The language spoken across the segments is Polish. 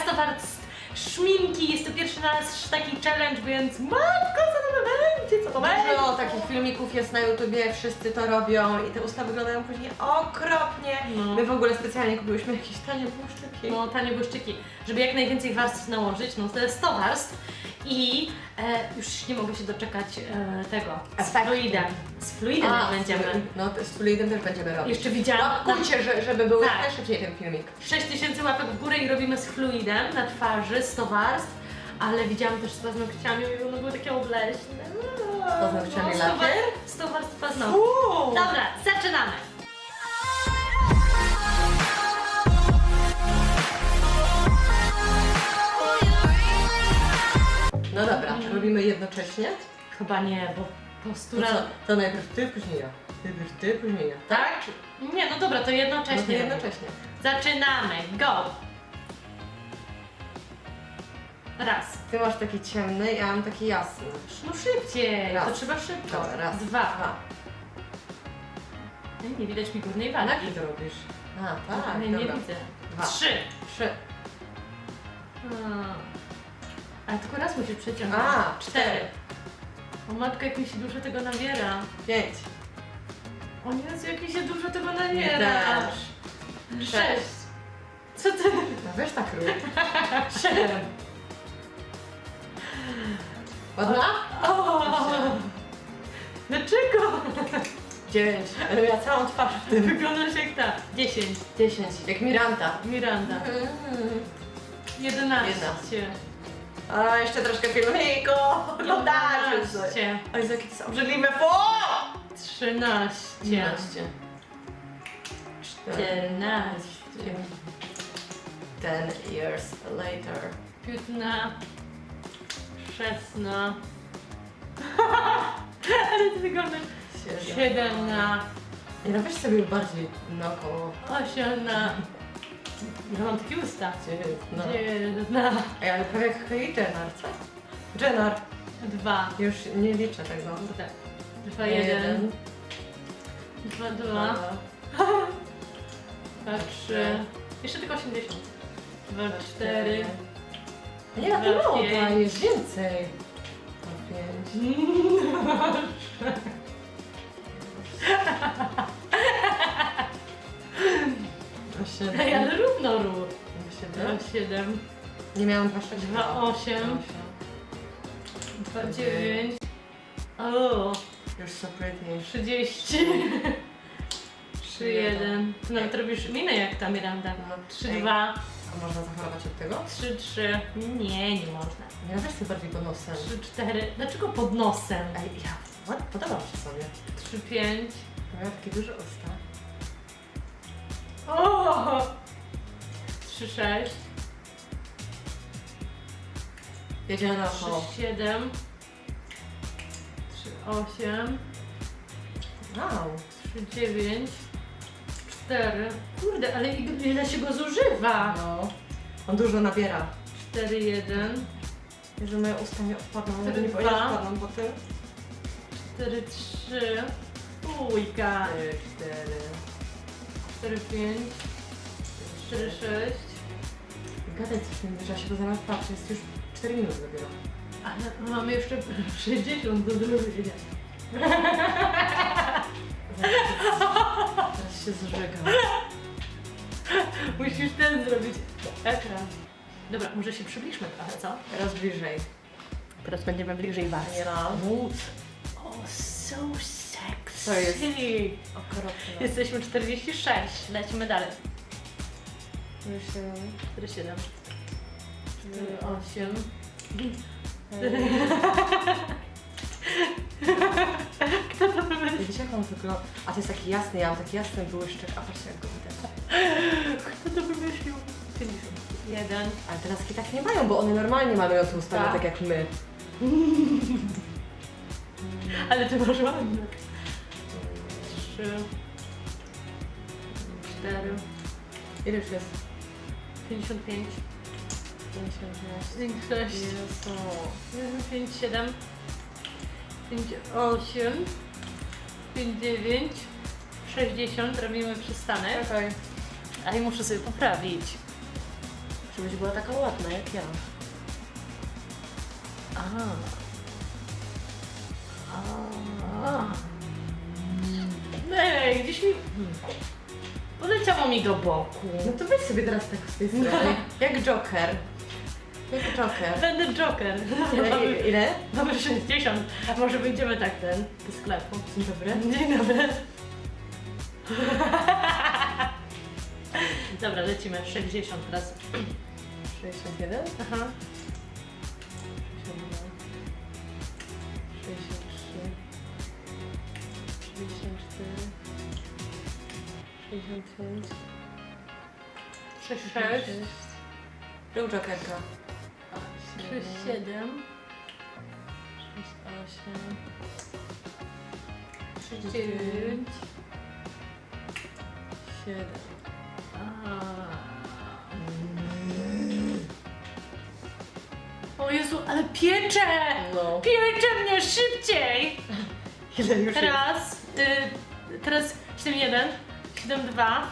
Stowart szminki, jest to pierwszy nasz taki challenge, więc matko, co Dużo takich filmików jest na YouTubie, wszyscy to robią i te usta wyglądają później okropnie. No. My w ogóle specjalnie kupiłyśmy jakieś tanie błyszczyki. No, tanie błyszczyki, żeby jak najwięcej warstw nałożyć, no to jest 100 warstw i e, już nie mogę się doczekać e, tego, z Efektu. fluidem, z fluidem A, będziemy. No, to z fluidem też będziemy robić. Jeszcze widziałam, Łapkujcie, że, żeby był Tak. najszybciej ten filmik. 6000 łapek w górę i robimy z fluidem na twarzy 100 warstw, ale widziałam też z paznokciami i one były takie obleśne. Z paznokciami No, 100 lakier? war- 100 warstw paznokci. Dobra, zaczynamy. No dobra, robimy jednocześnie. Chyba nie, bo To, postura... co? to najpierw ty, później ja. Najpierw ty, później ja. Tak? Nie, no dobra, to jednocześnie. No to jednocześnie. Zaczynamy, go! Raz. Ty masz taki ciemny, ja mam taki jasny. No szybciej, Raz. to trzeba szybko. Dobra, raz. Dwa. Ej, Nie widać mi górnej A jaki to robisz? A, tak, nie, nie dobra. widzę. Dwa. Trzy. Trzy. Hmm. Ale tylko raz musisz przeciągnąć. A, cztery. O matko, jak mi się dużo tego nabiera. Pięć. O Jezu, jak mi się dużo tego nabiera. Też. Sześć. Co ty? No weź tak rób. Siedem. Ładna? Dlaczego? Dziewięć. Ale ja całą twarz w tym. Wyglądasz jak ta. Dziesięć. Dziesięć. Jak Miranda. Miranda. Jedenaście. A jeszcze troszkę filmiku. Oglądajcie. Jedenaście. Oj, jakie to jest obrzydliwe. O! Trzynaście. Czternaście. Ten years later. Piętnaście. Szesnaście. Ale ty wyglądasz. Siedemnaście. Nie no, weź sobie bardziej naokoło. Osiemnaście. Ja mam takie usta. No. Dziewiętnaście. Ej, ale prawie jak Kylie Jenner, co? Jenner. Dwa. Już nie liczę tego. Kurde. Dwa, jeden. Dwa, dwa. Dwa, trzy. Jeszcze tylko 80. Dwa, cztery. Nie, na tym mało pięć. dajesz, więcej. Na pięć. Ej, ale równo rób. Na siedem. Nie miałam waszego. 2, 8, 2, 9, o, Już są piękniejsze. 30, 3, 1. Ty nawet robisz minę jak ta Miranda. No. No, Trzy dwa wszystko można zachorować od tego? 3, 3. Nie, nie można. Ja też chcę bardziej pod nosem. 3, 4. Dlaczego pod nosem? Ej, ja what? podobam się sobie. 3, 5. Ja takie duże usta. O! 3, 6. Jedziemy na 3, 7. 3, 8. Wow. 3, 9. Cztery. Kurde, ale ile ile się go zużywa? No. On dużo nabiera. Cztery, jeden. Że moje usta nie odpadną, Cztery, nie dwa. odpadną po tym. Cztery, trzy. Ujka. Cztery, cztery. Cztery, pięć. Cztery, sześć. Gadaj coś że ja się go zamiast patrzę, jest już 4 minuty dopiero. Ale mamy jeszcze 60 do zrobienia. się zżegam. Musisz ten zrobić ekran. Dobra, może się przybliżmy trochę, co? Teraz bliżej. Teraz będziemy bliżej Was. Nie no. Móc. So sexy. To jest okropne. Jesteśmy 46, lecimy dalej. 47. 47. 48. 48. Widzisz jak on wygląda? A to jest taki jasny, ja mam taki jasny błyszczek. A patrzcie jak go widać. Kto to wymyślił? Jeden. Ale te laski tak nie mają, bo one normalnie malują tą spalę tak. tak. Jak my. Ale ty masz ładne. Trzy. Cztery. Ile już jest? 55. 56. 56. Jezu. 57. 58. 5, 8, 5, 9, 60, robimy przystanek. Czekaj. A ja muszę sobie poprawić. Żebyś była taka ładna jak ja. A. A. Ej, gdzieś mi... Poleciało mi do boku. No to weź sobie teraz tak z tej strony. Jak Joker. Jak Joker. Będę Joker. Ile? Mamy, ile? mamy 60. A może wyjdziemy tak ten, do sklepu. Dzień dobry. Dzień dobry. Dobra, lecimy. 60 teraz. 61? Aha. 63. 64. 65. 66. Był Jokerka. 67. 68. 39. 7. O Jezu, ale piecze! No. Piecze mnie szybciej! Ile już? Teraz, y, teraz 71, 72,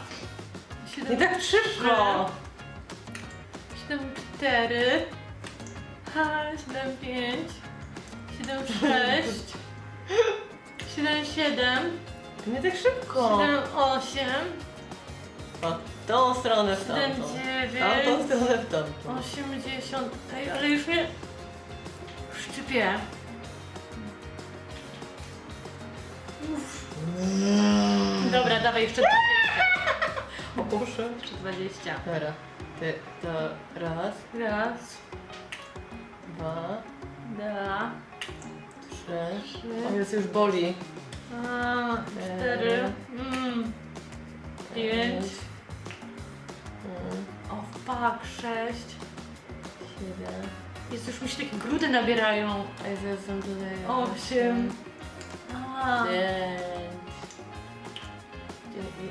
Nie tak szybko! 74, ha, 75, 76, 77, To nie tak szybko! 78, O, tą stronę w tamtą. 79, Tamtą stronę w tamtą. 80, ej, ale już mnie szczypie. Dobra, dawaj jeszcze 20. O proszę. Jeszcze 20. Dobra. Ty, to raz, Raz, dwa, dwa, trzy, O, jest już boli. a, cztery, mm, pięć, mm, o fuck, sześć. siedem, Jest już mi się takie grudy nabierają. a ja zaraz tam dodaję. Osiem. A, Dziewięć.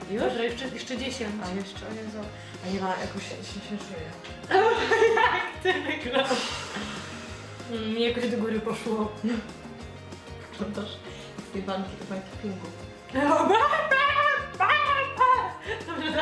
Dzie- Już? Dobra, jeszcze, jeszcze 10. A jeszcze, o Jezu. A nie ma, jakoś się, się, się czuję. Ty wyglądasz. Mm, Mi jakoś do góry poszło. Wyglądasz z tej banki do bankingu. Dobrze,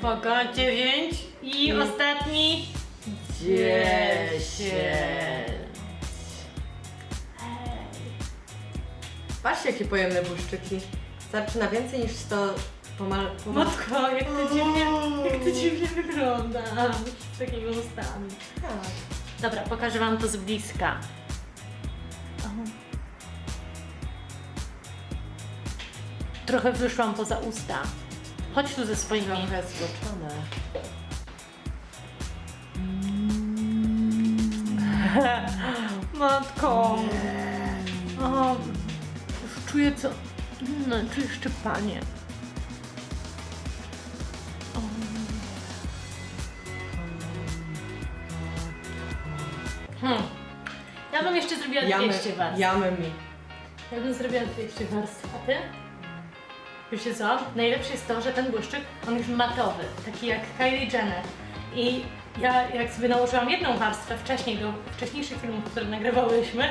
Uwaga, dziewięć i ostatni. Dziesięć. Patrzcie, jakie pojemne błyszczyki. Starczy na więcej niż 100 pomal... pomal... Matko, jak to dziwnie, jak to dziwnie wygląda. Z takimi ustami. Tak. Dobra, pokażę wam to z bliska. Trochę wyszłam poza usta. Chodź tu ze swoimi. Trochę zboczone. Matko. O, już czuję co. No, czuję szczypanie. Hmm. Ja bym jeszcze zrobiła Jamy, 200 warstw. jamy mi. Ja bym zrobiła 200 warstw, a ty? Wiecie co? Najlepsze jest to, że ten błyszczyk, on jest matowy, taki jak Kylie Jenner. I ja jak sobie nałożyłam jedną warstwę wcześniej do wcześniejszych filmów, które nagrywałyśmy,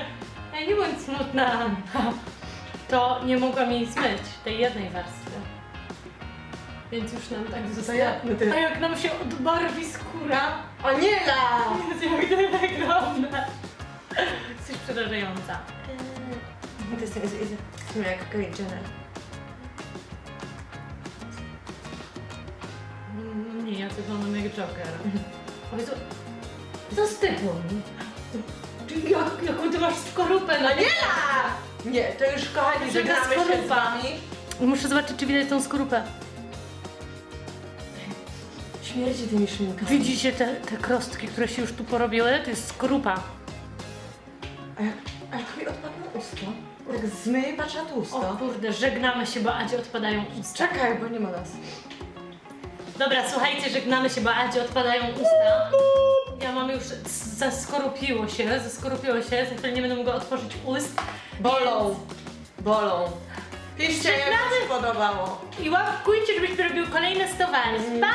ja nie bądź smutna, to nie mogłam jej zmyć, tej jednej warstwy. Więc już nam tak zostało. jak ty- A jak nam się odbarwi skóra, Aniela! Jezu, jak to wygląda. Jesteś przerażająca. To jest, jest, jest, jest jak Kylie Jenner. Wyglądam jak Joker. O Jezu, co z tybą? Ty jak, jaką ty masz skorupę na nie? Aniela! Nie, to już kochani, Żadna żegnamy się z skorupa. wami. Muszę zobaczyć, czy widać tą skorupę. Śmierdzi tymi szynkami. Widzicie te, te krostki, które się już tu porobiły? To jest skorupa. A jak, a jak mi odpadną usta? Tak zmyję, patrz na to O kurde, żegnamy się, bo Adzie odpadają usta. Czekaj, bo nie ma nas. Dobra, słuchajcie, żegnamy się, bo Adzie odpadają usta. Ja mam już, zaskorupiło się, zaskorupiło się, za chwilę nie będę mogła otworzyć ust. Bolą. Bolą. Piszcie, jak wam się podobało. I łapkujcie, żebyśmy robił kolejne 100 warstw. Pa!